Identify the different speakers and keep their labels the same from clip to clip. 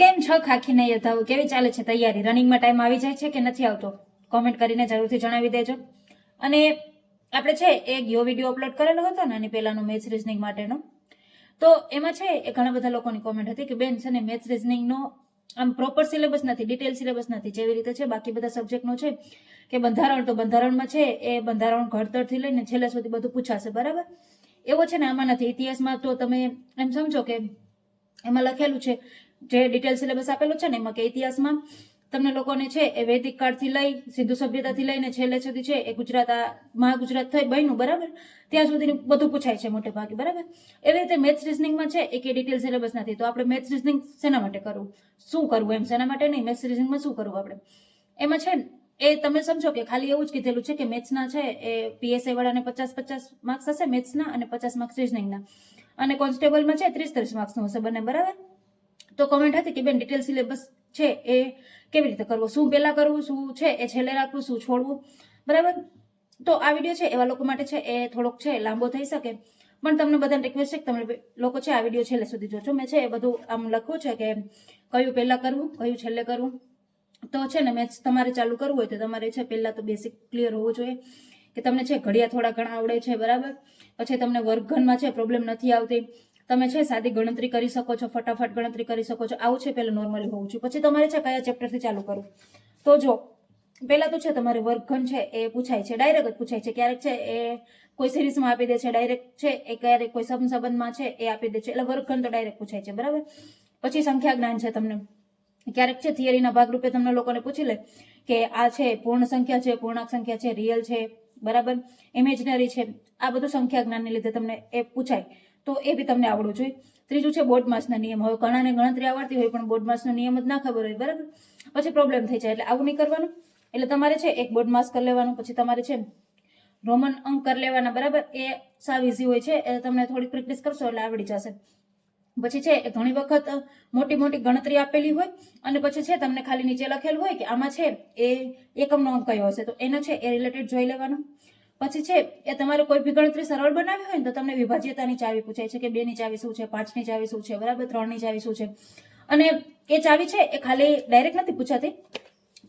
Speaker 1: કેમ છો ખાખીને યોદ્ધાઓ કેવી ચાલે છે તૈયારી? રનિંગમાં ટાઈમ આવી જાય છે કે નથી આવતો? કોમેન્ટ કરીને જરૂરથી જણાવી દેજો. અને આપણે છે એક યો વીડિયો અપલોડ કરેલો હતો ને એની પહેલાનો મેથ્સ રિઝનિંગ માટેનો. તો એમાં છે એ ઘણા બધા લોકોની કોમેન્ટ હતી કે બેન છે ને મેથ્સ રિઝનિંગનો આમ પ્રોપર સિલેબસ નથી ડિટેલ સિલેબસ નથી. જેવી રીતે છે બાકી બધા સબ્જેક્ટનો છે કે બંધારણ, તો બંધારણમાં છે એ બંધારણ ઘડતરથી લઈને છેલ્લે સુધી બધું પૂછાશે, બરાબર? એવો છે ને આમાં નથી. ઇતિહાસમાં તો તમે એમ સમજો કે એમાં લખેલું છે જે ડિટેલ સિલેબસ આપેલું છે ને, એમાં કે ઇતિહાસમાં તમને લોકોને છે એ વૈદિક કાળથી લઈ, સિંધુ સભ્યતાથી લઈને છેલ્લે સુધી છે એ ગુજરાત મહા મહાગુજરાત થઈ બન્યું, બરાબર? ત્યાં સુધી બધું પૂછાય છે મોટે ભાગે, બરાબર? એવી રીતે મેથ્સ રિઝનિંગમાં છે એ કે ડિટેલ સિલેબસ નથી, તો આપણે મેથ્સ રિઝનિંગ શેના માટે કરવું? શું કરવું એમ? શેના માટે નહીં? મેથ્સ રિઝનિંગમાં શું કરવું આપણે? એમાં છે એ તમે સમજો કે ખાલી એવું જ કીધેલું છે કે મેથ્સના છે એ પીએસઆઈ વાળાને પચાસ પચાસ માર્ક્સ હશે મેથ્સના અને પચાસ માર્ક્સ રિઝનિંગના અને કોન્સ્ટેબલમાં છે ત્રીસ ત્રીસ માર્ક્સનું હશે બંને, બરાબર? તો કોમેન્ટ હતી કે, બેન ડિટેલ સિલેબસ છે એ કેવી રીતે કરવો? શું પહેલા કરવું, શું છે? એ છેલ્લે રાખવું, શું છોડવું? બરાબર? તો આ વીડિયો છે, એવા લોકો માટે છે, એ થોડોક છે, લાંબો થઈ શકે. પણ તમને બધાને રિક્વેસ્ટ છે કે તમે લોકો છે, આ વીડિયો છેલ્લે સુધી જોજો. મેં છે, એ બધું આમ લખ્યું છે કે કયું પહેલાં કરવું, કયું છેલ્લે કરવું. તો છે ને મેચ તમારે ચાલુ કરવું હોય તો તમારે છે, પહેલાં તો બેસિક ક્લિયર હોવું જોઈએ કે તમને છે, ઘડિયા થોડા ઘણા આવડે છે, બરાબર? પછી તમને વર્ગઘનમાં છે પ્રોબ્લેમ નથી આવતી. તમે છે સાદી ગણતરી કરી શકો છો, ફટાફટ ગણતરી કરી શકો છો. આવું છે પહેલા નોર્મલી હોવું છું પછી તમારે છે કયા ચેપ્ટરથી ચાલુ કરવું? તો જો, પહેલાં તો છે તમારે વર્ગખંડ છે એ પૂછાય છે ડાયરેક્ટ જ પૂછાય છે ક્યારેક છે એ કોઈ સિરીઝમાં આપી દે છે ડાયરેક્ટ છે એ ક્યારેક કોઈ સબ સંબંધમાં છે એ આપી દે છે. એટલે વર્ગખંડ તો ડાયરેક્ટ પૂછાય છે, બરાબર? પછી સંખ્યા જ્ઞાન છે તમને. ક્યારેક છે થિયરીના ભાગરૂપે તમને લોકોને પૂછી લે કે આ છે પૂર્ણ સંખ્યા છે, પૂર્ણાંક સંખ્યા છે રિયલ છે, બરાબર? ઇમેજનરી છે. આ બધું સંખ્યા જ્ઞાનને લીધે તમને એ પૂછાય. તો એ બી તમને આવડવું જોઈએ. ત્રીજું છે બોર્ડ માસના નિયમ. હવે ઘણાને ગણતરી આવડતી હોય પણ બોર્ડ માસનો નિયમ જ ના ખબર હોય, બરાબર? પછી પ્રોબ્લેમ થઈ જાય એટલે આવું નહીં કરવાનું. એટલે તમારે છે એક બોર્ડ માસ કરી લેવાનું, પછી તમારે છે રોમન અંક કરી લેવાના, બરાબર? એ સાવ ઇઝી હોય છે. એ તમને થોડીક પ્રેક્ટિસ કરશો એટલે આવડી જશે. પછી છે ઘણી વખત મોટી મોટી ગણતરી આપેલી હોય અને પછી છે તમને ખાલી નીચે લખેલું હોય કે આમાં છે એ એકમનો અંક કયો હશે. તો એનો છે એ રિલેટેડ જોઈ લેવાનું. પછી છે, એ તમારે કોઈ બી ગણતરી સરળ બનાવી હોય ને તો તમને વિભાજ્યતાની ચાવી પૂછાય છે કે બે ની ચાવી શું છે, પાંચની ચાવી શું છે, બરાબર ત્રણની ચાવી શું છે. અને એ ચાવી છે, એ ખાલી ડાયરેક્ટ નથી પૂછાતી,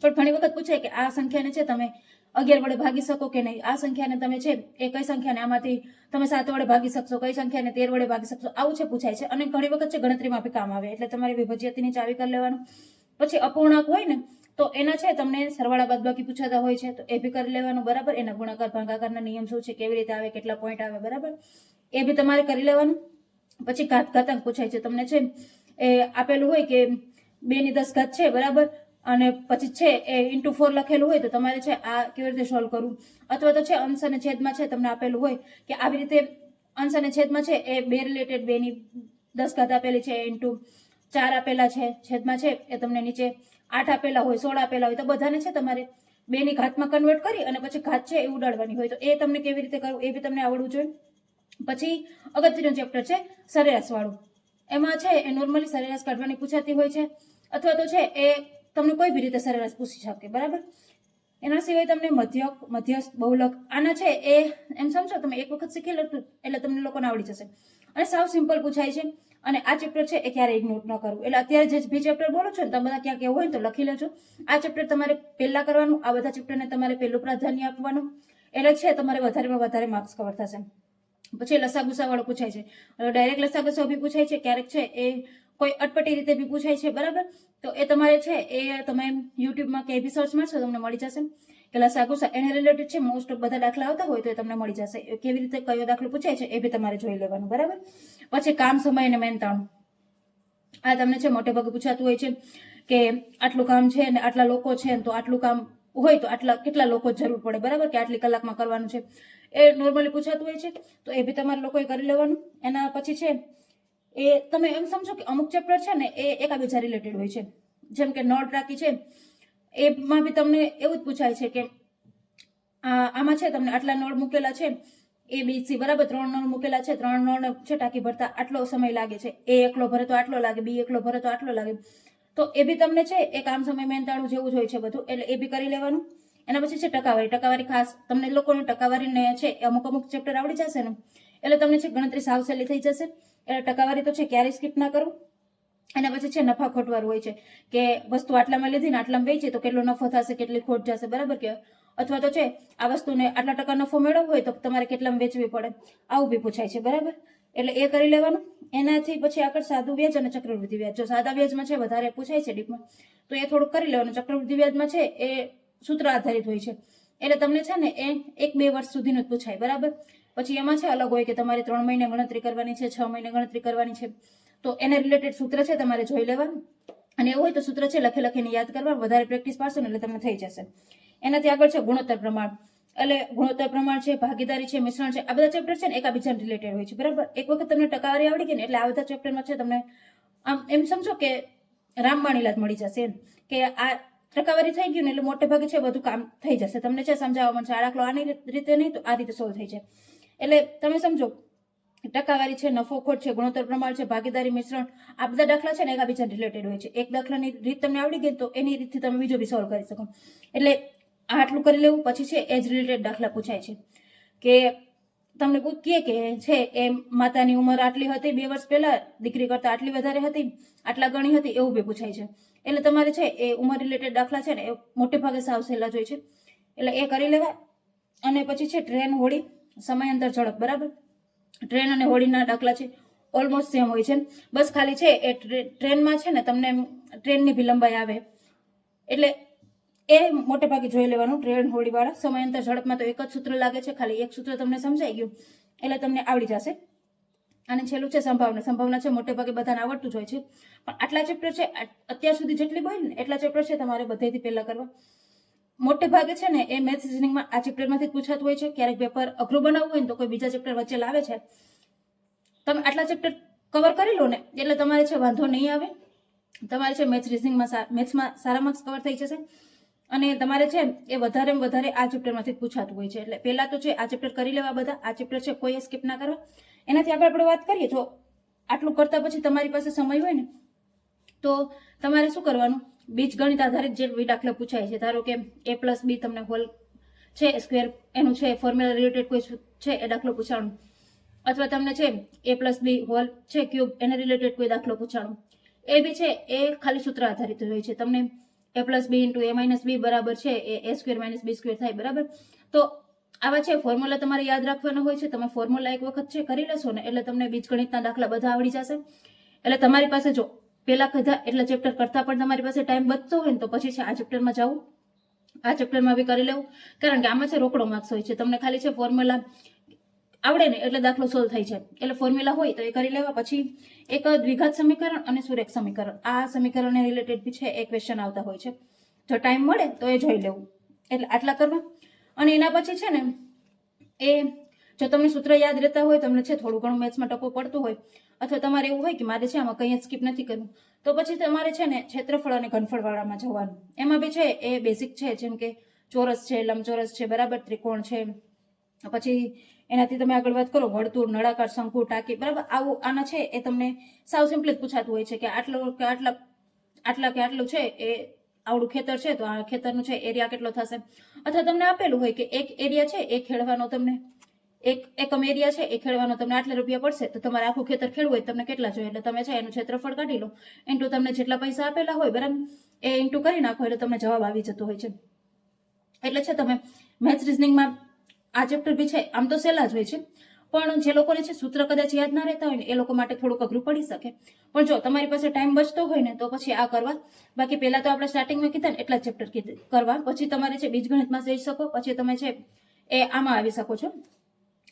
Speaker 1: પણ ઘણી વખત પૂછે કે આ સંખ્યાને છે તમે અગિયાર વડે ભાગી શકો કે નહીં? આ સંખ્યાને તમે છે, એ કઈ સંખ્યાને? આમાંથી તમે સાત વડે ભાગી શકશો, કઈ સંખ્યાને? તેર વડે ભાગી શકશો, આવું છે પૂછાય છે. અને ઘણી વખત છે ગણતરીમાં બી કામ આવે, એટલે તમારે વિભાજ્યતાની ચાવી કરી લેવાનું. પછી અપૂર્ણાંક હોય ને તો એના છે, તમને સરવાળા બાદબાકી પૂછાતા હોય છે, તો એ બી કરી લેવાનું, બરાબર? એના ગુણાકાર, ભાગાકારના નિયમ શું છે, કેવી રીતે આવે, કેટલા પોઈન્ટ આવે, બરાબર? એ બી તમારે કરી લેવાનું. પછી ઘાત ઘાતાંક પૂછાય છે. તમને છે, એ આપેલું હોય કે બે ની દસ ઘાત છે, બરાબર? અને પછી છે, એ ઇન્ટુ ફોર લખેલું હોય, તો તમારે છે, આ કેવી રીતે સોલ્વ કરવું? અથવા તો છે, અંશ અને છેદમાં છે, તમને આપેલું હોય કે આવી રીતે અંશ અને છેદમાં છે, એ બે રિલેટેડ બેની દસ ઘાત આપેલી છે ઇન્ટુ ચાર આપેલા છે, છેદમાં છે, એ તમને નીચે આઠ આપેલા હોય, સોળ આપેલા હોય, તો બધાને છે તમારે બેની ઘાતમાં કન્વર્ટ કરી અને પછી ઘાત છે એ ઉડાડવાની હોય. તો એ તમને કેવી રીતે કરવું, એ બી તમને આવડવું જોઈએ. પછી અગત્યનું ચેપ્ટર છે સરેરાશ વાળું. એમાં છે એ નોર્મલી સરેરાશ કાઢવાની પૂછાતી હોય છે, અથવા તો છે એ તમને કોઈ બી રીતે સરેરાશ પૂછી શકે, બરાબર? એના સિવાય તમને મધ્યક, મધ્યસ્થ, બહુલક, આના છે એ, એમ સમજો, તમે એક વખત શીખી લો એટલે તમને લોકોને આવડી જશે. અને સાવ સિમ્પલ પૂછાય છે અને આ ચેપ્ટર છે એ ક્યારે ઇગ્નોર ન કરવું. એટલે અત્યારે જે બી ચેપ્ટર બોલો છો ને, તમે બધા ક્યાં એવું હોય તો લખી લેજો. આ ચેપ્ટર તમારે પહેલા કરવાનું, આ બધા ચેપ્ટરને તમારે પહેલું પ્રાધાન્ય આપવાનું. એટલે છે તમારે વધારેમાં વધારે માર્ક્સ કવર થશે. પછી લસાગુસા વાળો પૂછાય છે. ડાયરેક્ટ લસાગુસા બી પૂછાય છે, ક્યારેક છે એ કોઈ અટપટી રીતે બી પૂછાય છે, બરાબર? તો એ તમારે છે એ તમે યુટ્યુબમાં કે બી સર્ચ મારશો, તમને મળી જશે. કે લસાગુસા એને રિલેટેડ છે મોસ્ટ ઓફ બધા દાખલા આવતા હોય તો એ તમને મળી જશે. કેવી રીતે કયો દાખલો પૂછાય છે, એ બી તમારે જોઈ લેવાનું, બરાબર? પછી કામ સમય અને મહેનતાણું. આ તમને છે, મોટે ભાગે પૂછાતું હોય છે કે આટલું કામ છે ને આટલા લોકો છે તો આટલું કામ હોય તો આટલા કેટલા લોકો જરૂર પડે, બરાબર? કે આટલી કલાકમાં કરવાનું છે. એ નોર્મલી પૂછાતું હોય છે, તો એ બી તમારે લોકોએ કરી લેવાનું. એના પછી છે, એ તમે એમ સમજો કે અમુક ચેપ્ટર છે ને એ એકાબીજા રિલેટેડ હોય છે. જેમ કે નોટ રાખી છે એમાં બી તમને એવું જ પૂછાય છે કે આમાં છે તમને આટલા નળ મૂકેલા છે? એ, બી બરાબર ત્રણ નળ મૂકેલા છે. ત્રણ નળ છે ટાંકી ભરતા આટલો સમય લાગે છે. એ એકલો ભરે તો આટલો લાગે, બી એકલો ભરે તો આટલો લાગે. તો એ બી તમને છે એ કામ સમય મહેનતાણું જેવું જ હોય છે બધું, એટલે એ બી કરી લેવાનું. એના પછી છે ટકાવારી. ટકાવારી ખાસ તમને લોકોને ટકાવારીને છે અમુક અમુક ચેપ્ટર આવડી જશે ને, એટલે તમને છે ગણતરી સાવ થઈ જશે. એટલે ટકાવારી તો છે ક્યારેય સ્કીપ ના કરવું અને પછી છે નફા ખોટવાળું હોય છે કે વસ્તુ આટલામાં લીધી ને આટલામાં વેચી તો કેટલો નફો થશે, કેટલી ખોટ જશે, બરાબર કે? અથવા તો છે આ વસ્તુને આટલા ટકા નફો મેળવવો હોય તો તમારે કેટલામાં વેચવી પડે? આવું બી પૂછાય છે, બરાબર? એટલે એ કરી લેવાનું. એનાથી પછી આગળ સાદું વ્યાજ અને ચક્રવૃદ્ધિ વ્યાજ. જો સાદા વ્યાજમાં છે, વધારે પૂછાય છે ડીપમાં, તો એ થોડુંક કરી લેવાનું. ચક્રવૃદ્ધિ વ્યાજમાં છે, એ સૂત્ર આધારિત હોય છે. એટલે તમને છે ને, એ એક બે વર્ષ સુધીનું જ પૂછાય, બરાબર? પછી એમાં છે અલગ હોય કે તમારે ત્રણ મહિને ગણતરી કરવાની છે, છ મહિને ગણતરી કરવાની છે. તો એને રિલેટેડ સૂત્ર છે, તમારે જોઈ લેવાનું. અને એવું હોય તો સૂત્ર છે, લખે લખીને યાદ કરવા. વધારે પ્રેક્ટિસ પાડશો ને એટલે તમને થઈ જશે. એનાથી આગળ છે, ગુણોત્તર પ્રમાણ. એટલે ગુણોત્તર પ્રમાણ છે, ભાગીદારી છે, મિશ્રણ છે, આ બધા ચેપ્ટર છે ને એકાબીજાને રિલેટેડ હોય છે, બરાબર? એક વખત તમને ટકાવારી આવડી ગઈ ને એટલે આ બધા ચેપ્ટરમાં છે, તમને આમ, એમ સમજો કે રામબાણીલા જ મળી જશે એમ. કે આ ટકાવારી થઈ ગયું ને એટલે મોટે ભાગે છે બધું કામ થઈ જશે. તમને છે સમજાવવા મળશે આ દાખલો આની રીતે નહીં તો આ રીતે સોલ્વ થઈ જાય. એટલે તમે સમજો ટકાવારી છે નફો ખોટ છે, ગુણોત્તર પ્રમાણ છે, ભાગીદારી મિશ્રણ, આ બધા દાખલા છે ને એકાબીજા રિલેટેડ હોય છે. એક દાખલાની રીત તમને આવડી ગઈ તો એની રીતથી તમે બીજો બી સોલ્વ કરી શકો. એટલે આટલું કરી લેવું, પછી છે એજ રિલેટેડ દાખલા પૂછાય છે. કે તમને કોઈ કહે કે છે એ માતાની ઉંમર આટલી હતી, બે વર્ષ પહેલા દીકરી કરતા આટલી વધારે હતી, આટલા ગણી હતી, એવું બી પૂછાય છે. એટલે તમારે છે એ ઉંમર રિલેટેડ દાખલા છે ને એ મોટે ભાગે સાવ સહેલા જ હોય છે. એટલે એ કરી લેવા અને પછી છે ટ્રેન હોડી સમયાંતર ઝડપ, બરાબર? ટ્રેન અને હોડીના દાખલા છે. ઓલમોસ્ટ સેમ હોય છે. બસ ખાલી છે એ ટ્રેનમાં છે ને તમને ટ્રેનની બી લંબાઈ આવે. એટલે એ મોટે ભાગે જોઈ લેવાનું ટ્રેન હોડીવાળા સમયાંતર ઝડપમાં તો એક જ સૂત્ર લાગે છે. ખાલી એક સૂત્ર તમને સમજાઈ ગયું. એટલે તમને આવડી જશે. અને છેલ્લું છે સંભાવના. સંભાવના છે મોટે ભાગે બધાને આવડતું જ હોય છે. પણ આટલા ચેપ્ટર છે અત્યાર સુધી જેટલી હોય ને, એટલા ચેપ્ટર છે તમારે બધેથી પહેલાં કરવા. મોટે ભાગે છે ને એ મેથ્સ રિઝનિંગમાં આ ચેપ્ટરમાંથી પૂછાતું હોય છે. ક્યારેક પેપર અઘરું બનાવવું હોય ને તો કોઈ બીજા ચેપ્ટર વચ્ચે લાવે છે. તમે આટલા ચેપ્ટર કવર કરી લો ને, એટલે તમારે છે વાંધો નહીં આવે. તમારે છે મેથ્સ રિઝનિંગમાં મેથ્સમાં સારા માર્ક્સ કવર થઈ જશે. અને તમારે છે એ વધારે વધારે આ ચેપ્ટરમાંથી પૂછાતું હોય છે. એટલે પહેલાં તો છે આ ચેપ્ટર કરી લેવા બધા, આ ચેપ્ટર છે કોઈ સ્કીપ ના કરવા. એનાથી આગળ આપણે વાત કરીએ, જો આટલું કરતા પછી તમારી પાસે સમય હોય ને, તો તમારે શું કરવાનું? બીજ ગણિત આધારિત જે બી દાખલા પૂછાય છે, ધારો કે એ પ્લસ બી તમને હોલ છે સ્ક્વેર એનું છે ફોર્મ્યુલા રિલેટેડ કોઈ છે, એ દાખલો પૂછાણું. અથવા તમને છે એ પ્લસ બી હોલ છે ક્યુબ એને રિલેટેડ કોઈ દાખલો પૂછાણું. એ બી છે, એ ખાલી સૂત્ર આધારિત હોય છે. તમને A plus B into A minus B બરાબર છે, A A square minus B square થાય, બરાબર? તો આવા છે ફોર્મ્યુલા તમારે યાદ રાખવાના હોય છે, તમે ફોર્મ્યુલા એક વખત છે, કરી લેશો ને, એટલે તમને બીજગણિતના દાખલા બધા આવડી જશે. એટલે તમારી પાસે જો પેલા કદા એટલા ચેપ્ટર કરતા પણ તમારી પાસે ટાઈમ બચતો હોય ને તો પછી છે આ ચેપ્ટરમાં જવું આ ચેપ્ટરમાં બી કરી લેવું. કારણ કે આમાં છે રોકડો માર્ક્સ હોય છે. તમને ખાલી છે ફોર્મ્યુલા આવડે ને એટલે દાખલો સોલ્વ થઈ જાય એટલે ફોર્મ્યુલા હોય તો એ કરી લેવા. પછી એક દ્વિઘાત સમીકરણ અને સુરેખ સમીકરણ. આ સમીકરણને રિલેટેડ બી છે એ ક્વેશ્ચન આવતા હોય છે. જો ટાઈમ મળે તો એ જોઈ લેવું. એટલે આટલા કરવા. અને એના પછી છે ને એ જો તમને સૂત્ર યાદ રહેતા હોય, તમને છે થોડું ઘણું મેથ્સમાં ટકો પડતું હોય અથવા તમારે એવું હોય કે મારે છે આમાં કંઈ જ સ્કીપ નથી કરવું, તો પછી તમારે છે ને ક્ષેત્રફળ અને ઘનફળવાળામાં જવાનું. એમાં બી છે એ બેઝિક છે, જેમ કે ચોરસ છે, લંબચોરસ છે, બરાબર, ત્રિકોણ છે. પછી એનાથી તમે આગળ વાત કરો, વર્તુળ, નળાકાર, શંકુ, ટાંકી, બરાબર, આવું, આના છે એ તમને સાવ સિમ્પલ જ પૂછાતું હોય છે કે આટલું, કે આટલા આટલા, કે આટલું છે એ આવડું ખેતર છે, તો આ ખેતરનું છે એરિયા કેટલો થશે? અથવા તમને આપેલું હોય કે એક એરિયા છે એ ખેડવાનો તમને એક એકમ એરિયા છે, એ ખેડવાનો તમને આટલા રૂપિયા પડશે, તો તમારે આખું ખેતર ખેડવું હોય તમને કેટલા જોઈએ? એટલે તમે છે, એનું ક્ષેત્રફળ કાઢી લો. ઇન્ટુ તમને જેટલા પૈસા આપેલા હોય, બરાબર? એ ઇન્ટુ કરી નાખો, એટલે તમને જવાબ આવી જતો હોય છે. એટલે છે, તમે મેથ્સ રિઝનિંગમાં આ ચેપ્ટર બી છે, આમ તો સહેલા જ હોય છે. પણ જે લોકોને છે, સૂત્ર કદાચ યાદ ના રહેતા હોય ને, એ લોકો માટે થોડુંક અઘરું પડી શકે. પણ જો તમારી પાસે ટાઈમ બચતો હોય ને, તો પછી આ કરવા. બાકી પહેલા તો આપણે સ્ટાર્ટિંગમાં કીધા ને, એટલા ચેપ્ટર કરવા. પછી તમારે છે, બીજગણિતમાં જઈ શકો, પછી તમે છે, એ આમાં આવી શકો છો.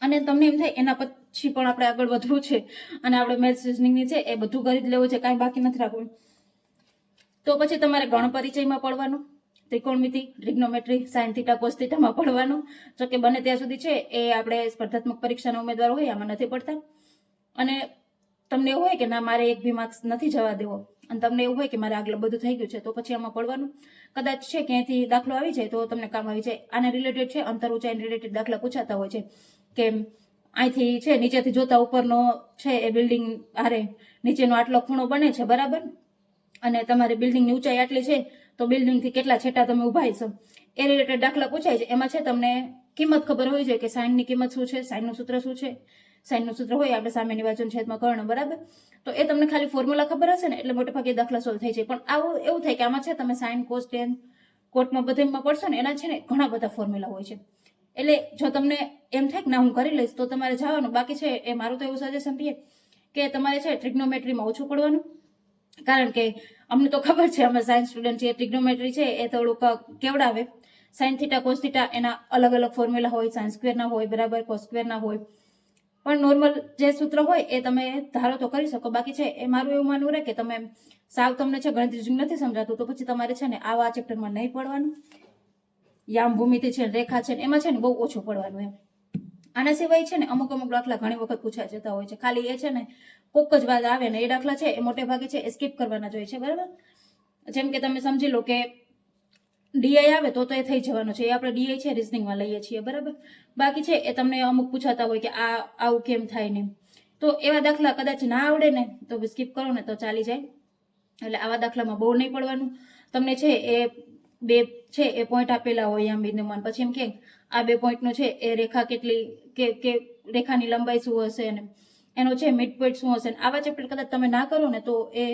Speaker 1: અને તમને એમ થાય એના પછી પણ આપણે આગળ વધવું છે અને આપણે મેથ રિઝનિંગની છે એ બધું કરી જ લેવું છે, કાંઈ બાકી નથી રાખવું. તો પછી તમારે ગણ પરિચયમાં પડવાનું, ત્રિકોણમિતિ, ટ્રિગ્નોમેટ્રી સાઇન થીટા, કોસ થીટામાં પડવાનું. જો કે બને ત્યાં સુધી છે, એ આપણે સ્પર્ધાત્મક પરીક્ષાના ઉમેદવાર હોય, આમાં નથી પડતા. અને તમને એવું હોય કે ના, મારે એક બી માર્ક્સ નથી જવા દેવો. અને તમને એવું હોય કે મારે આગળ બધું થઈ ગયું છે, તો પછી આમાં પડવાનું. કદાચ છે ક્યાંયથી દાખલો આવી જાય, તો તમને કામ આવી જાય. આને રિલેટેડ છે, અંતર ઊંચાઈ રિલેટેડ દાખલા પૂછાતા હોય છે. કે અહીંથી છે, નીચેથી જોતા ઉપરનો છે એ બિલ્ડિંગ હારે નીચેનો આટલો ખૂણો બને છે, બરાબર? અને તમારી બિલ્ડિંગની ઊંચાઈ આટલી છે, તો બિલ્ડિંગથી કેટલા છેટા તમે ઊભા છો? એ રિલેટેડ દાખલા પૂછાય છે. એમાં છે, તમને કિંમત ખબર હોય છે કે સાઇનની કિંમત શું છે સાઇનનું સૂત્ર શું છે? સાઈનનું સૂત્ર હોય, આપણે સામેની બાજુ છેદમાં કર્ણ, બરાબર? તો એ તમને ખાલી ફોર્મ્યુલા ખબર હશે ને, એટલે મોટે ભાગે દાખલા સોલ્વ થઈ જાય પણ આવું, એવું થાય કે આમાં છે, તમે સાઈન કોસ ટેન કોર્ટમાં બધેમાં પડશો ને, એના છે ને, ઘણા બધા ફોર્મ્યુલા હોય છે. એટલે જો તમને એમ થાય કે ના, હું કરી લઈશ, તો તમારે જવાનું. બાકી છે એ મારું તો એવું સજેશન રહીએ કે તમારે છે ટ્રિગ્નોમેટ્રીમાં ઓછું પડવાનું. કારણ કે અમને તો ખબર છે, અમે સાયન્સ સ્ટુડન્ટ છીએ ટ્રિગ્નોમેટ્રી છે એ થોડુંક કેવડાવે. સાઇન થીટા કોસ એના અલગ અલગ ફોર્મ્યુલા હોય સાઇન સ્ક્વેરના હોય, બરાબર કોસ હોય. પણ નોર્મલ જે સૂત્ર હોય એ તમે ધારો તો કરી શકો. બાકી છે એ મારું એવું માનવું રહે કે તમે સાવ તમને છે ગણતરી નથી સમજાતું, તો પછી તમારે છે ને આવા ચેપ્ટરમાં નહીં પડવાનું. યામ ભૂમિતિ છે રેખા છે એમાં છે ને બહુ ઓછું પડવાનું એમ. આના સિવાય છે ને અમુક અમુક દાખલા ઘણી વખત પૂછાઈ જતા હોય છે. ખાલી એ છે ને કોક જ વાત આવે ને એ દાખલા છે એ મોટે ભાગે છે એ સ્કીપ કરવાના જોઈએ છે, બરાબર? જેમ કે તમે સમજી લો કે ડીઆઈ આવે તો તો એ થઈ જવાનું છે. એ આપણે ડીઆઈ છે રિઝનિંગમાં લઈએ છીએ, બરાબર? બાકી છે એ તમને અમુક પૂછાતા હોય કે આ આવું કેમ થાય ને તો એવા દાખલા કદાચ ના આવડે ને તો સ્કીપ કરો ને તો ચાલી જાય. એટલે આવા દાખલામાં બહુ નહીં પડવાનું. તમને છે એ બે છે, એ પોઈન્ટ આપેલા હોય એમ બિંદુમાન પછી એમ કે, આ બે પોઈન્ટનો છે, એ રેખા કેટલી, કે કે રેખાની લંબાઈ શું હશે ને એનો છે મિડ પોઈન્ટ શું હશે. ને આવા ચેપ્ટર કદાચ તમે ના કરો ને તો એ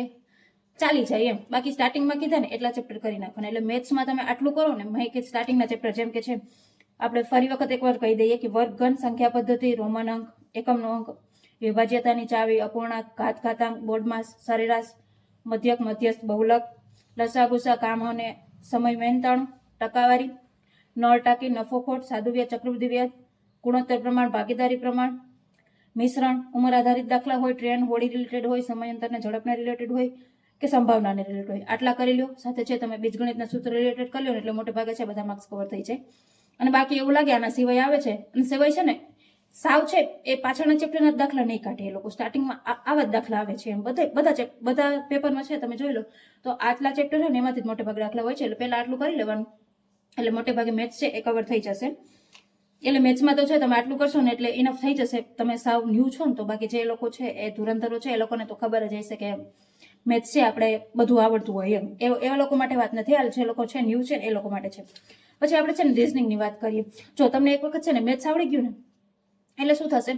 Speaker 1: ચાલી જાય એમ. બાકી સ્ટાર્ટિંગમાં કીધા ને એટલા ચેપ્ટર કરી નાખવાના. એટલે મેથ્સમાં તમે આટલું કરો ને, મેં કે સ્ટાર્ટિંગના ચેપ્ટર જેમ કે છે, આપણે ફરી વખત એકવાર કહી દઈએ કે વર્ગઘન સંખ્યા પદ્ધતિ રોમન અંક એકમનો અંક, વિભાજ્યતાની ચાવી અપૂર્ણાંક ઘાત, ઘાતાંક બોર્ડમાં સરેરાશ, મધ્યક, મધ્યસ્થ, બહુલક, લસાગુસા, કામ અને સમય મહેનતાણું ટકાવારી, નળ ટાંકી નફો ખોટ સાધુ વ્યાજ ચક્રવૃદ્ધિ વ્યાજ, ગુણોત્તર પ્રમાણ, ભાગીદારી પ્રમાણ, મિશ્રણ, ઉંમર આધારિત દાખલા હોય, ટ્રેન હોડી રિલેટેડ હોય સમય અંતરને ઝડપને રિલેટેડ હોય કે સંભાવનાને રિલેટેડ હોય. આટલા કરી લો સાથે છે તમે બીજગણિતના સૂત્ર રિલેટેડ કરી લો એટલે મોટે ભાગે છે બધા માર્ક્સ કવર થઈ જાય. અને બાકી એવું લાગે આના સિવાય આવે છે. અને સિવાય છે ને સાવ છે, એ પાછળના ચેપ્ટરના દાખલા નહીં કાઢે એ લોકો. સ્ટાર્ટિંગમાં આવા જ દાખલા આવે છે એમ. બધે બધા બધા પેપરમાં છે, તમે જોઈ લો. તો આટલા ચેપ્ટર છે ને, એમાંથી જ મોટે ભાગે દાખલા હોય છે. એટલે પહેલાં આટલું કરી લેવાનું. એટલે મોટે ભાગે મેથ્સ છે, એ કવર થઈ જશે. એટલે મેથ્સમાં તો છે, તમે આટલું કરશો ને એટલે ઇનફ થઈ જશે. તમે સાવ ન્યૂ છો ને, તો બાકી જે લોકો છે, એ ધુરંધરો છે, એ લોકોને તો ખબર જ હશે કે મેથ્સ છે, આપણે બધું આવડતું હોય એમ. એવા એવા લોકો માટે વાત નથી હાલ. જે લોકો છે ન્યૂ છે, એ લોકો માટે છે. પછી આપણે છે ને રિઝનિંગની વાત કરીએ. જો તમને એક વખત છે ને મેથ્સ આવડી ગયું ને એટલે શું થશે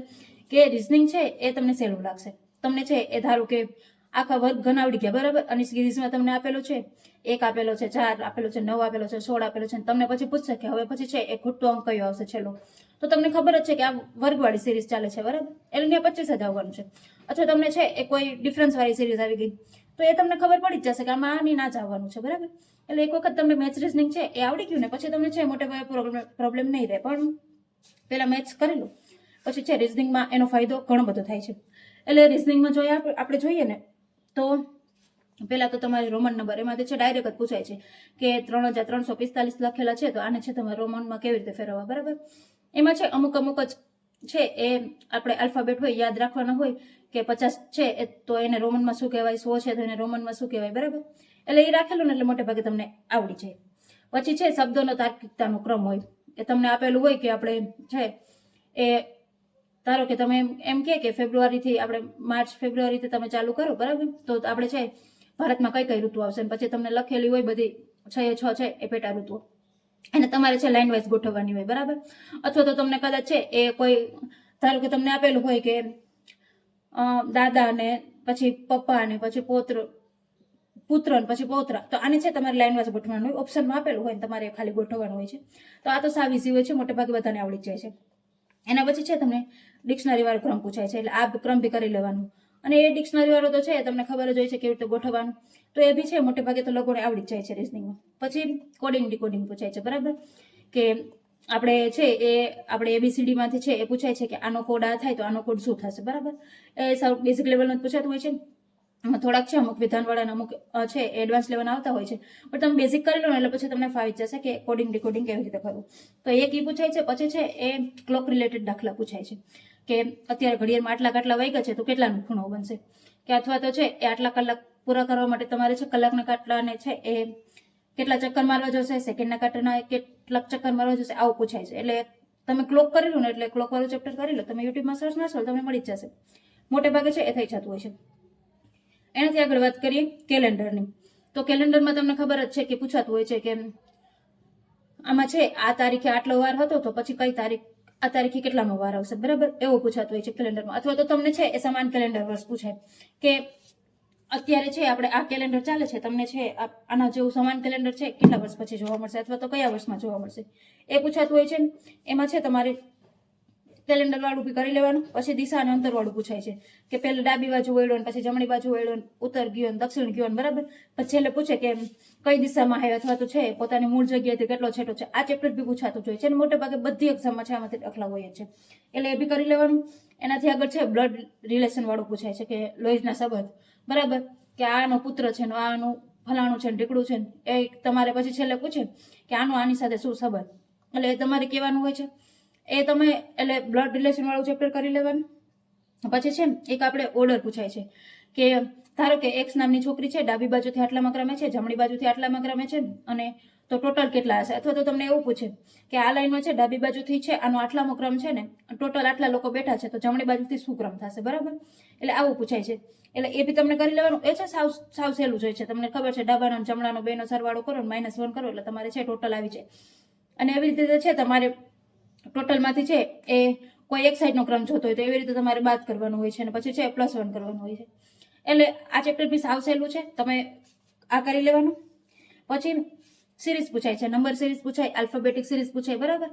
Speaker 1: કે રિઝનિંગ છે એ તમને સહેલું લાગશે. તમને છે એ ધારો કે આખા વર્ગ ઘન આવડી ગયા, બરાબર? અને સિરીઝમાં તમને આપેલો છે, એક આપેલો છે, ચાર આપેલો છે, નવ આપેલો છે, સોળ આપેલો છે તમને પછી પૂછશે કે હવે પછી છે એ ખોટો અંક કયો આવશે છેલ્લો? તો તમને ખબર જ છે કે આ વર્ગવાળી સિરીઝ ચાલે છે, બરાબર? એટલે ત્યાં પચીસ જ આવવાનું છે. અથવા તમને છે એ કોઈ ડિફરન્સવાળી સિરીઝ આવી ગઈ, તો એ તમને ખબર પડી જ જશે કે આમાં આની ના જ આવવાનું છે, બરાબર? એટલે એક વખત તમને મેથ્સ રિઝનિંગ છે એ આવડી ગયું ને, પછી તમને છે મોટે ભાગે પ્રોબ્લેમ નહીં રહે. પણ પહેલાં મેથ્સ કરી લો. પછી છે રિઝનિંગમાં એનો ફાયદો ઘણો બધો થાય છે. એટલે રિઝનિંગમાં જોઈએ આપણે જોઈએ ને, તો પહેલાં તો તમારે રોમન નંબર એમાંથી છે ડાયરેક્ટ જ પૂછાય છે કે ત્રણ હજાર ત્રણસો પિસ્તાલીસ લખેલા છે, તો આને છે, તમારે રોમનમાં કેવી રીતે ફેરવવા, બરાબર? એમાં છે, અમુક અમુક જ છે, એ આપણે આલ્ફાબેટ હોય, યાદ રાખવાના હોય કે પચાસ છે તો એને રોમનમાં શું કહેવાય, સો છે, તો એને રોમનમાં શું કહેવાય, બરાબર? એટલે એ રાખેલું ને, એટલે મોટે ભાગે તમને આવડી જાય. પછી છે, શબ્દોનો તાર્કિકતાનો ક્રમ હોય, એ તમને આપેલું હોય કે આપણે છે, એ ધારો કે તમે એમ કે કે ફેબ્રુઆરીથી આપણે માર્ચ ફેબ્રુઆરીથી તમે ચાલુ કરો, બરાબર? તો આપણે છે, ભારતમાં કઈ કઈ ઋતુ આવશે? પછી તમને લખેલી હોય બધી છ એ છ છે એ પેટા ઋતુઓ. એને તમારે છે લાઈન વાઇઝ ગોઠવવાની હોય, બરાબર? અથવા તો તમને કદાચ છે, એ કોઈ ધારો કે તમને આપેલું હોય કે દાદા ને પછી પપ્પા ને પછી પોત્ર પુત્ર ને પછી પોતરા. તો આને છે, તમારે લાઈન વાઇઝ ગોઠવવાનું હોય. ઓપ્શનમાં આપેલું હોય તમારે ખાલી ગોઠવવાનું હોય છે. તો આ તો સાવ ઇઝી હોય છે, મોટે ભાગે બધાને આવડી જાય છે. એના પછી છે તમને ડિક્શનરી વાળો ક્રમ પૂછાય છે, એટલે આ ક્રમ બી કરી લેવાનું. અને એ ડિક્શનરી વાળો તો છે, તમને ખબર જ હોય છે કેવી રીતે ગોઠવવાનું. તો એ બી છે, મોટે ભાગે તો લોકોને આવડી જ જાય છે રિઝનિંગમાં પછી કોડિંગ ડીકોડિંગ પૂછાય છે, બરાબર? કે આપણે છે એ, આપણે એબીસીડીમાંથી છે એ પૂછાય છે કે આનો કોડ આ થાય તો આનો કોડ શું થશે, બરાબર? એ સૌ બેઝિક લેવલમાં પૂછાતું હોય છે. થોડાક છે, અમુક વિધાનવાળા અમુક છે એડવાન્સ લેવાના આવતા હોય છે. પણ તમે બેઝિક કરી લો એટલે પછી તમને ફાવી જશે કે કોડિંગ ડિકોડિંગ કેવી રીતે કરવું. તો એક એ પૂછાય છે, પછી છે, એ ક્લોક રિલેટેડ દાખલા પૂછાય છે. કે અત્યારે ઘડિયાળમાં આટલા કાટલા વાગ્યા છે, તો કેટલાનું ખૂણો બનશે? કે અથવા તો છે, એ આટલા કલાક પૂરા કરવા માટે તમારે છે, કલાકના કાટલાને છે, એ કેટલા ચક્કર મારવા જોશે, સેકન્ડના કાટલાના કેટલાક ચક્કર મારવા જોશે, આવું પૂછાય છે. એટલે તમે ક્લોક કરી લો ને, એટલે ક્લોક વાળું ચેપ્ટર કરી લો, તમે યુટ્યુબમાં સર્ચ છો તમને મળી જ જશે. મોટે ભાગે છે, એ થઈ જતું હોય છે. એનાથી આગળ વાત કરીએ કેલેન્ડરની. તો કેલેન્ડરમાં તમને ખબર જ છે કે પૂછાતું હોય છે કે આમાં છે, આ તારીખે આટલો વાર હતો, તો પછી કઈ તારીખ, આ તારીખે કેટલામાં વાર આવશે? બરાબર? એવું પૂછાતું હોય છે કેલેન્ડરમાં. અથવા તો તમને છે, એ સમાન કેલેન્ડર વર્ષ પૂછાય કે અત્યારે છે, આપણે આ કેલેન્ડર ચાલે છે, તમને છે આના જેવું સમાન કેલેન્ડર છે, કેટલા વર્ષ પછી જોવા મળશે? અથવા તો કયા વર્ષમાં જોવા મળશે? એ પૂછાતું હોય છે એમાં છે, તમારે કેલેન્ડર વાળું બી કરી લેવાનું. પછી દિશા અને અંતર વાળું પૂછાય છે કે પહેલા ડાબી બાજુ વળ્યો ને પછી જમણી બાજુ વળ્યો ઉત્તર ગયો દક્ષિણ ગયો બરાબર? પછી છેલ્લે પૂછે કે કઈ દિશામાં હે અથવા તો છે પોતાની મૂળ જગ્યાએથી કેટલો છેટો છે? આ ચેપ્ટર બી પૂછાતું જ હોય છે અને મોટે ભાગે બધી એક્ઝામમાં છે આમાંથી દાખલા હોય છે. એટલે એ બી કરી લેવાનું. એનાથી આગળ છે બ્લડ રિલેશન વાળું પૂછાય છે કે લોહીના સંબંધ. બરાબર? કે આનો પુત્ર છે ને આનું ફલાણું છે ને ઢીકડું છે ને એ તમારે પછી છેલ્લે પૂછે કે આનું આની સાથે શું સંબંધ? એટલે એ તમારે કહેવાનું હોય છે. એ તમે એટલે બ્લડ રિલેશન વાળું ચેપ્ટર કરી લેવાનું. પછી છે એક આપણે ઓર્ડર પૂછાય છે કે ધારો કે એક્સ નામની છોકરી છે, ડાબી બાજુથી આટલામાં ક્રમે છે, જમણી બાજુથી આટલામાં ક્રમે છે, અને તો ટોટલ કેટલા હશે? અથવા તો તમને એવું પૂછે કે આ લાઈનમાં છે, ડાબી બાજુથી છે, આનો આટલામો ક્રમ છે ને ટોટલ આટલા લોકો બેઠા છે, તો જમણી બાજુથી શું ક્રમ થશે? બરાબર? એટલે આવું પૂછાય છે. એટલે એ બી તમને કરી લેવાનું. એ છે, સાવ સાવ સહેલું જોઈએ છે. તમને ખબર છે, ડાબાનો જમણાનો, બેનો, સરવાળો કરો ને માઇનસ વન કરો, એટલે તમારે છે ટોટલ આવી જાય. અને એવી રીતે છે, તમારે ટોટલમાંથી છે એ કોઈ એક સાઈડનો ક્રમ જોતો હોય તો એવી રીતે તમારે બાદ કરવાનું હોય છે અને પછી છે પ્લસ વન કરવાનું હોય છે. એટલે આ ચેપ્ટર પીસ આવશેલું છે, તમે આ કરી લેવાનું. પછી સિરીઝ પૂછાય છે નંબર સિરીઝ પૂછાય આલ્ફાબેટિક સિરીઝ પૂછાય, બરાબર?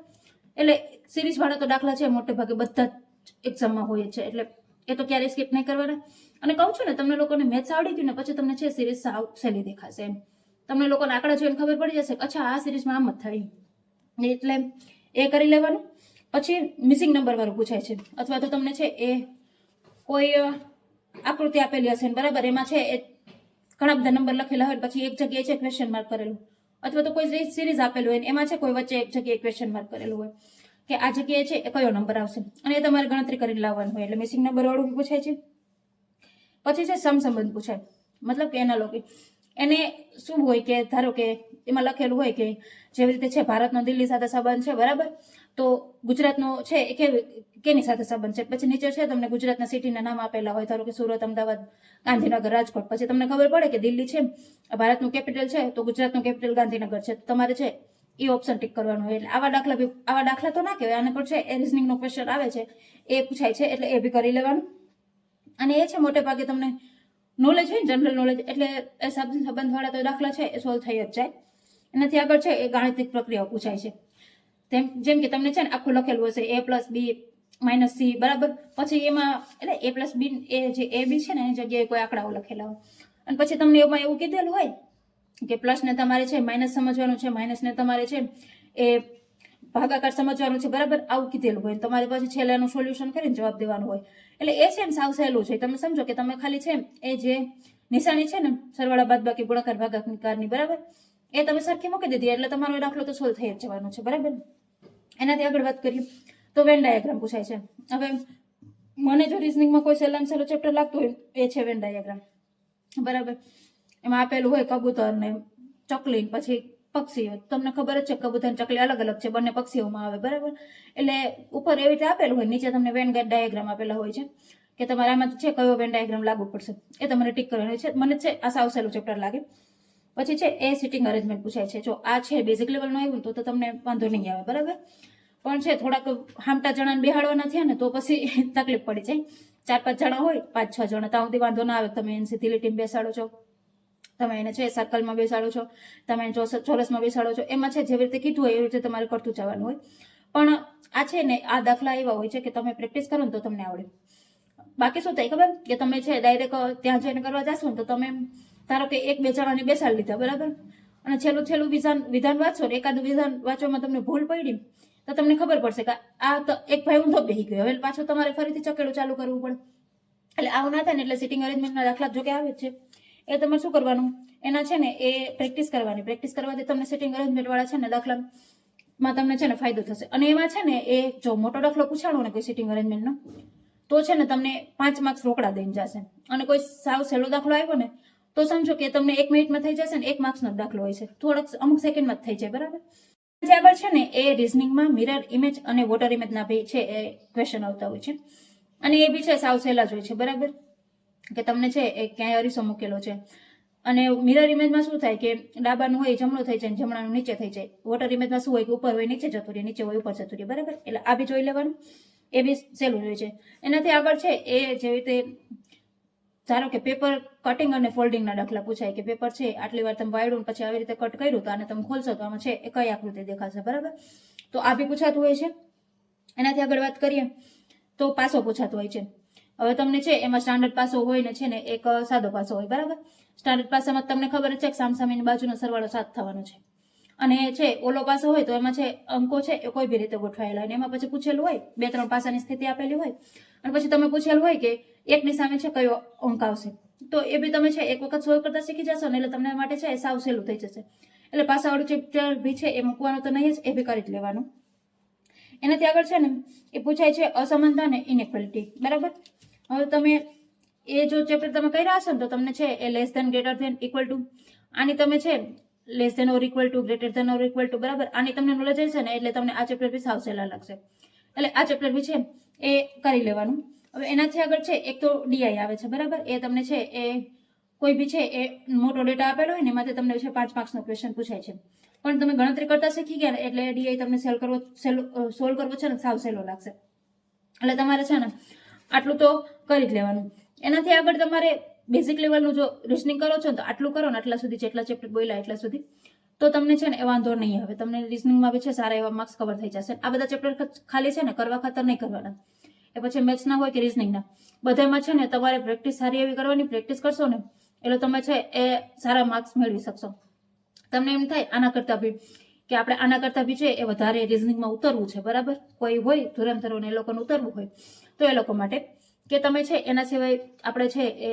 Speaker 1: એટલે સિરીઝવાળા તો દાખલા છે, મોટે ભાગે બધા જ એક્ઝામમાં હોય છે, એટલે એ તો ક્યારેય સ્કીપ નહીં કરવાના. અને કહું છું ને, તમને લોકોને મેથ્સ આવડી ગયું ને, પછી તમને છે સિરીઝ સાવ સહેલી દેખાશે એમ. તમને લોકોને આંકડા જોઈને ખબર પડી જશે કે અચ્છા, આ સિરીઝમાં આમ જ થાય. એટલે એ કરી લેવાનું. પછી મિસિંગ નંબર વાળું પૂછાય છે. અથવા તો તમને છે એ કોઈ આકૃતિ આપેલી હશે બરાબર? એમાં છે એ ઘણા બધા નંબર લખેલા હોય પછી એક જગ્યાએ છે ક્વેશ્ચન માર્ક કરેલું. અથવા તો કોઈ સિરીઝ આપેલું હોય એમાં છે કોઈ વચ્ચે એક જગ્યાએ ક્વેશ્ચન માર્ક કરેલું હોય. કે આ જગ્યાએ છે એ કયો નંબર આવશે? અને એ તમારે ગણતરી કરીને લાવવાનું હોય. એટલે મિસિંગ નંબર વાળું પૂછાય છે. પછી છે સમસંબંધ પૂછાય. મતલબ કે એનાલોગી એને શું હોય કે ધારો કે એમાં લખેલું હોય કે જેવી રીતે છે, ભારતનો દિલ્હી સાથે સંબંધ છે, બરાબર? તો ગુજરાતનો છે, એ કેવી કેની સાથે સંબંધ છે? પછી નીચે છે, તમને ગુજરાતના સિટીના નામ આપેલા હોય, ધારો કે સુરત, અમદાવાદ, ગાંધીનગર, રાજકોટ. પછી તમને ખબર પડે કે દિલ્હી છે ભારતનું કેપિટલ છે, તો ગુજરાતનું કેપિટલ ગાંધીનગર છે. તમારે છે, એ ઓપ્શન ટીક કરવાનું હોય. એટલે આવા દાખલા બી, આવા દાખલા તો ના કહેવાય. આને પણ છે એ રિઝનિંગનો ક્વેશ્ચન આવે છે, એ પૂછાય છે, એટલે એ બી કરી લેવાનું. અને એ છે, મોટે ભાગે તમને નોલેજ હોય ને જનરલ નોલેજ એટલે એ સંબંધવાળા તો દાખલા છે, એ સોલ્વ થઈ જ જાય. એનાથી આગળ છે એ ગાણિતિક પ્રક્રિયાઓ પૂછાય છે. તેમ, જેમ કે તમને છે ને આખું લખેલું હશે A plus B minus C બરાબર? પછી એમાં, એટલે એ પ્લસ બી એ જે એ બી છે ને, એની જગ્યાએ કોઈ આંકડાઓ લખેલા હોય. અને પછી તમને એમાં એવું કીધેલું હોય કે પ્લસને તમારે છે માઇનસ સમજવાનું છે માઇનસને તમારે છે, એ ભાગાકાર સમજવાનું છે, બરાબર? આવું કીધેલું હોય. તમારે પછી છેલ્લાનું સોલ્યુશન કરીને જવાબ દેવાનું હોય. એટલે એ છે ને સાવ સહેલું છે. તમે સમજો કે તમે ખાલી છે એ જે નિશાની છે ને, સરવાળા બાદ બાકી ગુણાકાર, ભાગાકારની બરાબર? એ તમે સરખી મૂકી દીધી, એટલે તમારો એ દાખલો તો સોલ્વ થઈ જ જવાનો છે, બરાબર? એનાથી આગળ વાત કરીએ. તો વેન ડાયાગ્રામ પૂછાય છે. હવે મને જો રિઝનિંગમાં કોઈ સેલન સહેલું ચેપ્ટર લાગતું હોય, એ છે વેન ડાયાગ્રામ બરાબર? એમાં આપેલું હોય કબૂતર ને ચકલી પછી પક્ષીઓ તમને ખબર જ છે, કબૂતર ચકલી અલગ અલગ છે, બંને પક્ષીઓમાં આવે, બરાબર? એટલે ઉપર એવી રીતે આપેલું હોય, નીચે તમને વેન ડાયાગ્રામ આપેલા હોય છે, કે તમારે આમાં છે કયો વેન ડાયાગ્રામ લાગુ પડશે, એ તમારે ટીક કરવાનું છે. મને છે, આ સાવ સહેલું ચેપ્ટર લાગે. પછી છે, એ સિટિંગ અરેન્જમેન્ટ પૂછાય છે. જો આ છે બેઝિક લેવલનું આવ્યું તો તમને વાંધો નહીં આવે, બરાબર? પણ છે, થોડાક હામટા જણાને બેહાડવાના થયા ને, તો પછી તકલીફ પડી જાય. ચાર પાંચ જણા હોય, પાંચ છ જણા ત્યાં સુધી વાંધો ના આવે. તમે એને સીધી ટીમ બેસાડો છો. તમે એને છે સર્કલમાં બેસાડો છો. તમે એને ચોરસમાં બેસાડો છો. એમાં છે, જેવી રીતે કીધું હોય, એવી રીતે તમારે કરતું જવાનું હોય. પણ આ છે ને, આ દાખલા એવા હોય છે કે તમે પ્રેક્ટિસ કરો ને, તો તમને આવડે. બાકી શું થાય ખબર? કે તમે છે ડાયરેક્ટ ત્યાં જઈને કરવા જશો ને, તો તમે ધારો કે એક બે જણાને બેસાડી લીધા બરાબર? અને છેલ્લું છેલ્લું વિધાન વિધાન વાંચો ને, એકાદું વિધાન વાંચવામાં તમને ભૂલ પડી, તો તમને ખબર પડશે કે આ તો એક ભાઈ ઊંધો બેહી ગયો. હવે પાછું તમારે ફરીથી ચકેડું ચાલુ કરવું પડે. એટલે આવું ના થાય ને, એટલે સિટિંગ અરેન્જમેન્ટના દાખલા જો કે આવે છે. એ તમારે શું કરવાનું? એના છે ને, એ પ્રેક્ટિસ કરવાની. પ્રેક્ટિસ કરવાથી તમને સિટિંગ અરેન્જમેન્ટવાળા છે ને દાખલામાં તમને છે ને ફાયદો થશે. અને એમાં છે ને, એ જો મોટો દાખલો પૂછાણો ને કોઈ સિટિંગ અરેન્જમેન્ટનો તો છે ને તમને પાંચ માર્ક્સ રોકડા દઈને જશે. અને કોઈ સાવ સહેલો દાખલો આવ્યો ને તો સમજો કે તમને એક મિનિટમાં થઈ જશે ને એક માર્ક્સનો દાખલો હોય છે. થોડોક અમુક સેકન્ડમાં થઈ જાય, બરાબર? જે આગળ છે ને, એ રિઝનિંગમાં મિરર ઇમેજ અને વોટર ઇમેજના ભાઈ છે, એ ક્વેશ્ચન આવતા હોય છે. અને એ બી છે, સાવ સહેલા જ હોય છે, બરાબર? કે તમને છે, એ ક્યાંય અરીસો મૂકેલો છે. અને મિરર ઇમેજમાં શું થાય કે, ડાબાનું હોય જમણું થઈ જાય જમણાનું નીચે થઈ જાય. વોટર ઇમેજમાં શું હોય કે, ઉપર હોય, નીચે જતું રહે, નીચે હોય, ઉપર જતું રહે, બરાબર? એટલે આ બી જોઈ લેવાનું. એ બી સહેલું હોય છે. એનાથી આગળ છે, એ જેવી રીતે ધારો કે પેપર કટિંગ અને ફોલ્ડિંગના દાખલા પૂછાય કે પેપર છે, આટલી વાર તમે વાળ્યું પછી આવી રીતે કટ કર્યું તો આને તમે ખોલશો તો આમાં છે એ કઈ આકૃતિ દેખાશે, બરાબર? તો આ બી પૂછાતું હોય છે. એનાથી આગળ વાત કરીએ તો પાસો પૂછાતો હોય છે. હવે તમને છે એમાં સ્ટાન્ડર્ડ પાસો હોય ને છે ને એક સાદો પાસો હોય, બરાબર? સ્ટાન્ડર્ડ પાસામાં તમને ખબર છે કે સામસામેની બાજુનો સરવાળો સાત થવાનો છે. અને છે ઓલો પાસો હોય તો એમાં છે અંકો છે એ કોઈ બી રીતે ગોઠવાયેલા હોય એમાં પછી પૂછેલું હોય બે ત્રણ પાસાની સ્થિતિ આપેલી હોય અને પછી તમે પૂછેલું હોય કે એકની સામે છે કયો અંક આવશે. તો એ બી તમે છે એક વખત સોલ્વ કરતા શીખી જશો ને એટલે તમને માટે છે એ સાવ સહેલું થઈ જશે. એટલે પાસાવાળું ચેપ્ટર બી છે એ મૂકવાનું તો નહીં જ, એ બી કરી જ લેવાનું. એનાથી આગળ છે ને એ પૂછાય છે અસમાનતા અને ઇનેક્વલિટી બરાબર? હવે તમે એ જો ચેપ્ટર તમે કર્યા છો ને તો તમને છે એ less than greater than equal to આની તમે છે less than or equal to greater than or equal to બરાબર? આની તમને નોલેજ હશે ને એટલે તમને આ ચેપ્ટર બી સાવ સહેલા લાગશે. એટલે આ ચેપ્ટર બી છે એ કરી લેવાનું. હવે એનાથી આગળ છે, એક તો ડીઆઈ આવે છે, બરાબર? એ તમને છે, એ કોઈ બી છે, એ મોટો ડેટા આપેલો હોય ને, એમાંથી તમને છે, પાંચ માર્ક્સનો ક્વેશ્ચન પૂછાય છે. પણ તમે ગણતરી કરતા શીખી ગયા એટલે ડીઆઈ તમને સેલ કરવો સોલ્વ કરવો છે ને, સાવ સહેલો લાગશે. એટલે તમારે છે ને, આટલું તો કરી જ લેવાનું. એનાથી આગળ તમારે બેઝિક લેવલનું જો રિઝનિંગ કરો છો તો આટલું કરો ને, આટલા સુધી જેટલા ચેપ્ટર બોલ્યા એટલા સુધી. તો તમને છે ને વાંધો નહીં આવે. તમને રિઝનિંગમાં બી છે સારા એવા માર્ક્સ કવર થઈ જશે. આ બધા ચેપ્ટર ખાલી છે ને કરવા ખાતર નહીં કરવાના. એ પછી મેથ્સના હોય કે રિઝનિંગના બધામાં છે ને તમારે પ્રેક્ટિસ સારી એવી કરવાની પ્રેક્ટિસ કરશો ને, એટલે તમે છે એ સારા માર્ક્સ મેળવી શકશો. તમને એમ થાય આના કરતાં બી કે આપણે આના કરતાં બી છે એ વધારે રિઝનિંગમાં ઉતરવું છે, બરાબર? કોઈ હોય ધુરંધરોને એ લોકોને ઉતરવું હોય, તો એ લોકો માટે. કે તમે છે એના સિવાય આપણે છે એ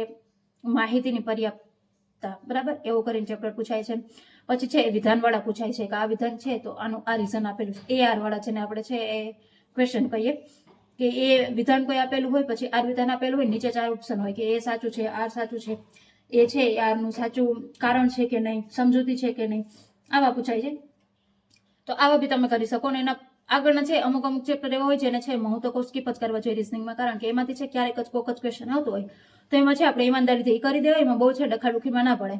Speaker 1: માહિતીની પર્યાપ્તતા, બરાબર? એવું કરીને ચેપ્ટર પૂછાય છે. પછી છે એ વિધાનવાળા પૂછાય છે કે આ વિધાન છે, તો આનું આ રીઝન આપેલું છે. એ આર વાળા છે ને આપણે છે એ ક્વેશ્ચન કહીએ કે એ વિધાન કોઈ આપેલું હોય, પછી આર વિધાન આપેલું હોય, નીચે ચાર ઓપ્શન હોય કે એ સાચું છે આર સાચું છે. એ છે, એ આરનું સાચું કારણ છે કે નહીં, સમજૂતી છે કે નહીં, આવા પૂછાય છે. તો આવા બી તમે કરી શકો ને એના આગળના છે અમુક અમુક ચેપ્ટર એવા હોય છે એને છે હું તો સ્કીપ જ કરવા જોઈએ રિઝનિંગમાં કારણ કે એમાંથી છે ક્યારેક જ કોક જ ક્વેશ્ચન આવતો હોય. તો એમાં છે આપણે ઈમાનદારીથી કરી દેવાય, એમાં બહુ છે ડખાડુખીમાં ના પડે.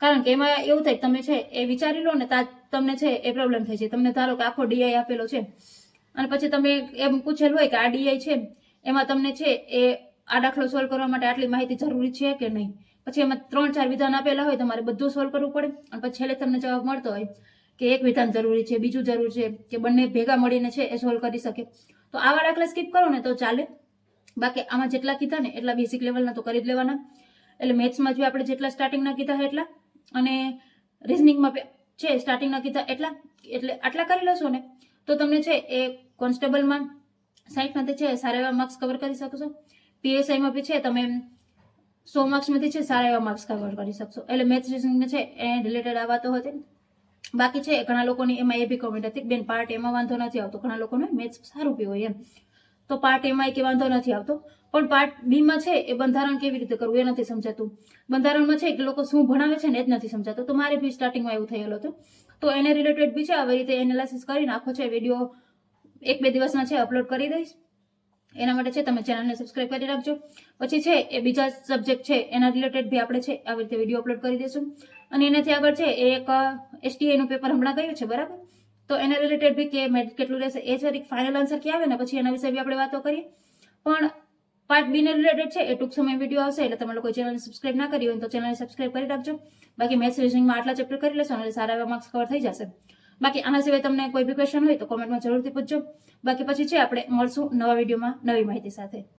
Speaker 1: કારણ કે એમાં એવું થાય તમે છે એ વિચારી લો ને તમને છે એ પ્રોબ્લેમ થાય છે. તમને ધારો કે આખો ડીઆઈ આપેલો છે. અને પછી તમે એમ પૂછેલું હોય કે આ ડીઆઈ છે, એમાં તમને છે એ આ દાખલો સોલ્વ કરવા માટે આટલી માહિતી જરૂરી છે કે નહીં? પછી એમાં ત્રણ ચાર વિધાન આપેલા હોય, તમારે બધું સોલ્વ કરવું પડે. અને પછી છેલ્લે તમને જવાબ મળતો હોય કે એક વિધાન જરૂરી છે, બીજું જરૂર છે કે બંને ભેગા મળીને છે એ સોલ્વ કરી શકે. તો આવા દાખલા સ્કીપ કરો ને તો ચાલે. બાકી આમાં જેટલા કીધા ને એટલા બેસિક લેવલના તો કરી જ લેવાના. એટલે મેથ્સમાં જો આપણે જેટલા સ્ટાર્ટિંગના કીધા એટલા. અને રિઝનિંગમાં છે સ્ટાર્ટિંગના કીધા એટલા એટલે આટલા કરી લેશો ને, તો તમને છે, એ કોન્સ્ટેબલમાં સાઈઠમાંથી છે, સારા એવા માર્ક્સ કવર કરી શકશો. પીએસઆઈમાં બી છે, તમે સો માર્ક્સમાંથી છે, સારા એવા માર્ક્સ કવર કરી શકશો. એટલે મેથ્સ રિઝનિંગ છે, એ રિલેટેડ આ વાતો હતી બાકી છે, ઘણા લોકોની એમાં એ બી કોમેન્ટ હતી બેન પાર્ટ એમાં વાંધો નથી આવતો. ઘણા લોકોને મેથ્સ સારું બી હોય એમ. તો પાર્ટ એમાં કે વાંધો નથી આવતો. પણ પાર્ટ બીમાં છે એ બંધારણ કેવી રીતે કરવું એ નથી સમજાતું. બંધારણમાં છે કે લોકો શું ભણાવે છે ને એ જ નથી સમજાતું. તો મારે બી સ્ટાર્ટિંગમાં એવું થયેલું હતું. તો એને રિલેટેડ બી છે, આવી રીતે એનાલિસિસ કરીને આખો છે વીડિયો એક બે દિવસમાં છે અપલોડ કરી દઈશ. એના માટે છે, તમે ચેનલને સબસ્ક્રાઇબ કરી રાખજો. પછી છે, એ બીજા સબ્જેક્ટ છે, એના રિલેટેડ બી આપણે છે, આવી રીતે વીડિયો અપલોડ કરી દઈશું. અને એનાથી આગળ છે, એ એક એસટીઆઈનું પેપર હમણાં ગયું છે, બરાબર? તો એના રિલેટેડ બી કે મેરિટ કેટલું રહેશે એ જરીક ફાઇનલ આન્સર કે આવે ને પછી એના વિશે બી આપણે વાતો કરીએ. પણ પાર્ટ બીને રિલેટેડ છે, એ ટૂંક સમય વીડિયો આવશે, એટલે તમે લોકો ચેનલને સબસ્ક્રાઇબ ના કરી હોય તો ચેનલને સબસ્ક્રાઇબ કરી રાખજો. બાકી મેથ્સ રિઝનિંગમાં આટલા ચેપ્ટર કરી લેશો એટલે સારા એવા માર્ક્સ કવર થઈ જશે. બાકી આના સિવાય તમને કોઈ બી ક્વેશ્ચન હોય તો કોમેન્ટમાં જરૂરથી પૂછજો. બાકી પછી છે, આપણે મળશું નવા વિડીયોમાં નવી માહિતી સાથે.